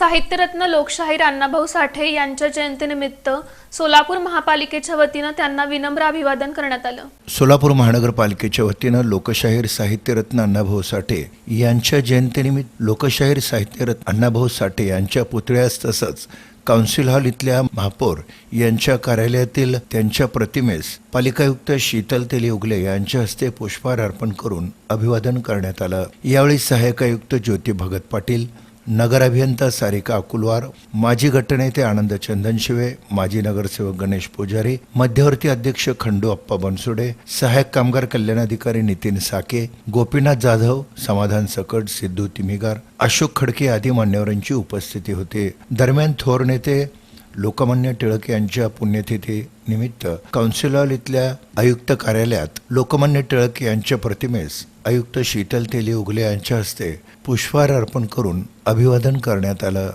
साहित्यरत्न लोकशाहीर अण्णाभाऊ साठे यांच्या जयंतीनिमित्त सोलापूर महापालिकेच्या वतीनं त्यांना विनम्र अभिवादन करण्यात आलं. सोलापूर महानगरपालिकेच्या वतीनं लोकशाहीर साहित्यरत्न अण्णाभाऊ साठे यांच्या जयंतीनिमित्त लोकशाहीर साहित्यरत्न अण्णाभाऊ साठे यांच्या पुतळ्यास तसंच काउन्सिल हॉल इथल्या महापौर यांच्या कार्यालयातील त्यांच्या प्रतिमेस पालिकायुक्त शीतल तेली उगले यांच्या हस्ते पुष्पहार अर्पण करून अभिवादन करण्यात आलं. यावेळी सहाय्यक आयुक्त ज्योती भगत पाटील नगर अभियंता सारिका अकुलवार माजी गटनेते आनंद चंदनशिवे माजी नगरसेवक गणेश पुजारी मध्यवर्ती अध्यक्ष खंडू अप्पा बनसोडे सहाय्यक कामगार कल्याण अधिकारी नितीन साके गोपीनाथ जाधव समाधान सकट सिद्धू तिमिगार अशोक खडके आदी मान्यवरांची उपस्थिती होती. दरम्यान थोर नेते लोकमान्य टिळक यांच्या पुण्यतिथी निमित्त काउन्सिल हॉल इथल्या आयुक्त कार्यालयात लोकमान्य टिळक यांच्या प्रतिमेस आयुक्त शीतल तेली उगले यांच्या हस्ते पुष्पहार अर्पण करून अभिवादन करण्यात आलं.